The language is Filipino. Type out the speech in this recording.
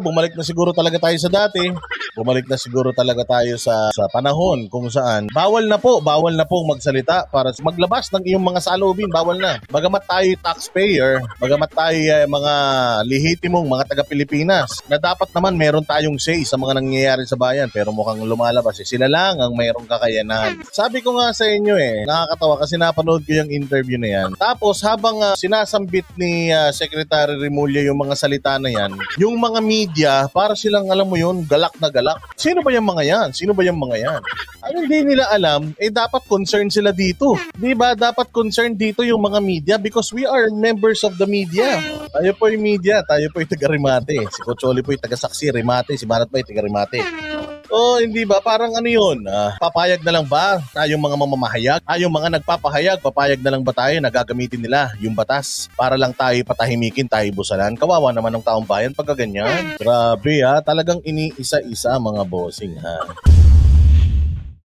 Bumalik na siguro talaga tayo sa dati. Bumalik na siguro talaga tayo sa, sa panahon kung saan bawal na po, bawal na po magsalita para maglabas ng iyong mga salubin, bawal na. Bagamat tayo taxpayer, bagamat tayo eh, mga lihitimong mga taga-Pilipinas, na dapat naman meron tayong say sa mga nangyayari sa bayan pero mukhang lumalabas eh. Sila lang ang mayroong kakayanan. Sabi ko nga sa inyo eh, nakakatawa kasi napanood ko yung interview na yan. Tapos habang ah, sinasambit ni ah, Secretary Remulla yung mga salita na yan, yung mga media, para silang alam mo yun, galak na galak. Sino ba yung mga yan? Sino ba yung mga yan? Ang hindi nila alam, eh dapat concerned sila dito. Di ba? Dapat concerned dito yung mga media because we are members of the media. Tayo po yung media, tayo po yung taga-remate. Si Cocholi po yung taga-saksi, remate. Si Marat po yung taga-remate. Oh, hindi ba? Parang ano yun? ah, papayag na lang ba tayong mga mamamahayag? Tayong mga nagpapahayag, papayag na lang ba tayo na gagamitin nila yung batas para lang tayo patahimikin, tayo busalan? Kawawa naman ng taong bayan pagka. Grabe ha, talagang iniisa-isa mga bossing ha.